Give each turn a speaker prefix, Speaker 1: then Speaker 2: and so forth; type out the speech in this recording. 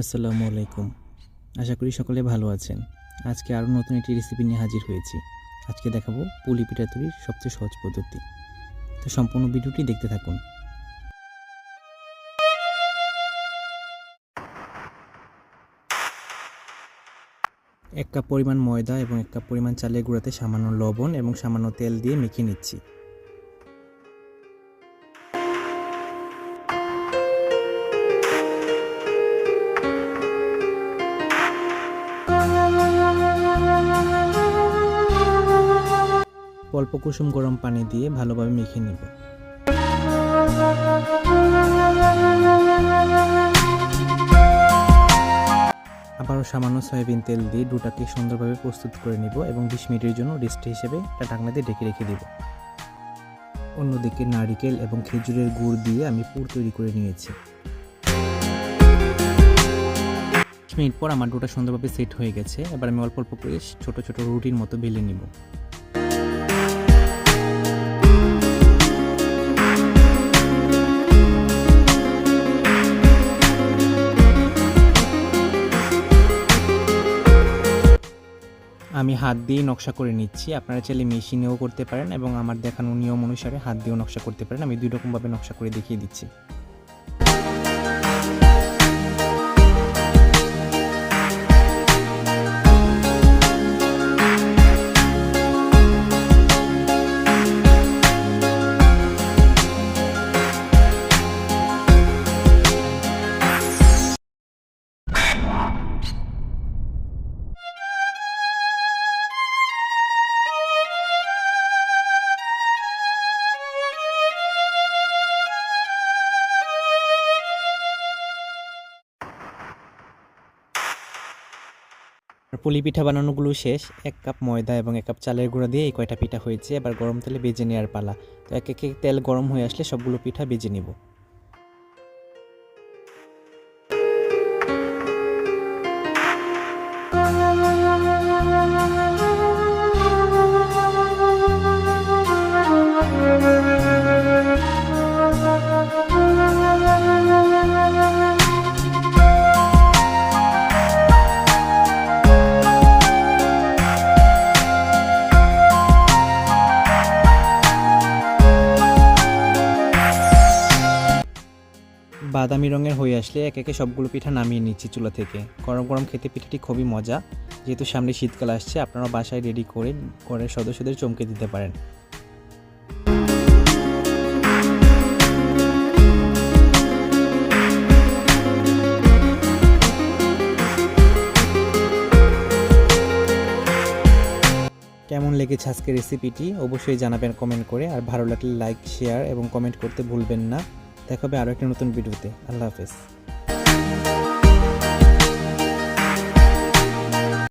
Speaker 1: আসসালামু আলাইকুম। আশা করি সকলে ভালো আছেন। আজকে আরও নতুন একটি রেসিপি নিয়ে হাজির হয়েছি। আজকে দেখাবো পুলি পিঠা তৈরির সবচেয়ে সহজ পদ্ধতি। তো সম্পূর্ণ ভিডিওটি দেখতে থাকুন। এক কাপ পরিমাণ ময়দা এবং এক কাপ পরিমাণ চালের গুঁড়াতে সামান্য লবণ এবং সামান্য তেল দিয়ে মেখে নিচ্ছি। অল্প কুসুম গরম পানি দিয়ে ভালোভাবে মেখে নিব। আবারও সামান্য সয়াবিন তেল দিয়ে ডোটাকে সুন্দরভাবে প্রস্তুত করে নিব এবং বিশ মিনিটের জন্য রেস্ট হিসেবে একটা ঢাকনা দিয়ে ঢেকে রেখে দিব। অন্যদিকে নারিকেল এবং খেজুরের গুড় দিয়ে আমি পুর তৈরি করে নিয়েছি। মিনিট পর আমার ডোটা সুন্দরভাবে সেট হয়ে গেছে। এবার আমি অল্প অল্প করে ছোটো ছোটো রুটির মতো বেলে নিব। আমি হাত দিয়ে নকশা করে নিচ্ছি। আপনারা চাইলে মেশিনেও করতে পারেন এবং আমার দেখানো নিয়ম অনুসারে হাত দিয়েও নকশা করতে পারেন। আমি দুই রকমভাবে নকশা করে দেখিয়ে দিচ্ছি। পুলি পিঠা বানানোগুলো শেষ। এক কাপ ময়দা এবং এক কাপ চালের গুঁড়া দিয়ে এই কয়টা পিঠা হয়েছে। এবার গরম তেলে বেজে নেওয়ার পালা। তো এক এক তেল গরম হয়ে আসলে সবগুলো পিঠা বেজে নেব। বাদামি রঙের হয়ে আসলে এক একে সবগুলো পিঠা নামিয়ে নিচ্ছি চুলা থেকে। গরম গরম খেতে পিঠাটি খুবই মজা। যেহেতু সামনে শীতকাল আসছে আপনারা বাসায় রেডি করে ঘরের সদস্যদের চমকে দিতে পারেন। কেমন লেগেছে আজকের রেসিপিটি অবশ্যই জানাবেন কমেন্ট করে। আর ভালো লাগলে লাইক শেয়ার এবং কমেন্ট করতে ভুলবেন না। দেখা হবে আরও একটা নতুন ভিডিওতে। আল্লাহ হাফেজ।